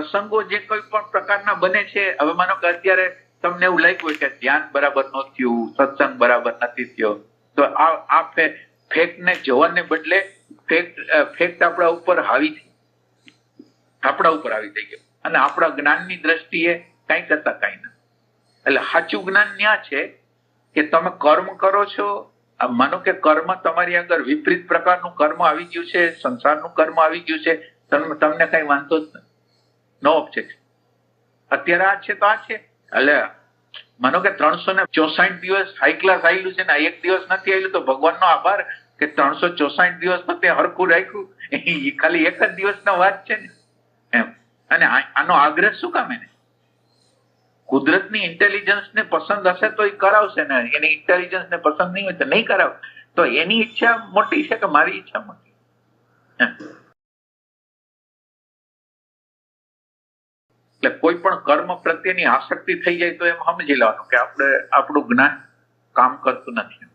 પ્રસંગો જે કોઈ પણ પ્રકારના બને છે, હવે માનો કે અત્યારે તમને એવું લાગ્યું કે ધ્યાન બરાબર ન થયું, સત્સંગ બરાબર નથી થયો, તો આ આ ફેક ને જવાને બદલે ફેક્ટ ફેક્ટ આપણા ઉપર હાવી થઈ આપણા ઉપર આવી થઈ ગયો અને આપણા જ્ઞાનની દ્રષ્ટિએ કઈ કરતા કઈ ના. એટલે સાચું જ્ઞાન ન્યા છે કે તમે કર્મ કરો છો માનો કે કર્મ તમારી આગળ વિપરીત પ્રકારનું કર્મ આવી ગયું છે, સંસારનું કર્મ આવી ગયું છે તમને કઈ વાંધો જ નથી. નો ઓબ્જેક્ટ અત્યારે આ છે તો આ છે. એટલે માનો કે ત્રણસો ને ચોસાઠ દિવસ હાઈ ક્લાસ આવેલું છે ને એક દિવસ નથી આવેલું તો ભગવાનનો આભાર કે ત્રણસો ચોસાઠ દિવસ તે હરખું રાખ્યું. એ ખાલી એક જ દિવસના વાત છે ને. એમ. અને આનો આગ્રહ શું કામ એને? કુદરતની ઇન્ટેલિજન્સ ને પસંદ હશે તો એ કરાવશે ને. એની ઇન્ટેલિજન્સ ને પસંદ નહીં હોય તો નહીં કરાવે તો એની ઈચ્છા મોટી છે કે મારી ઈચ્છા મોટી? એટલે કોઈ પણ કર્મ પ્રત્યેની આસક્તિ થઈ જાય તો એમ સમજી લેવાનું કે આપણે આપણું જ્ઞાન કામ કરતું નથી.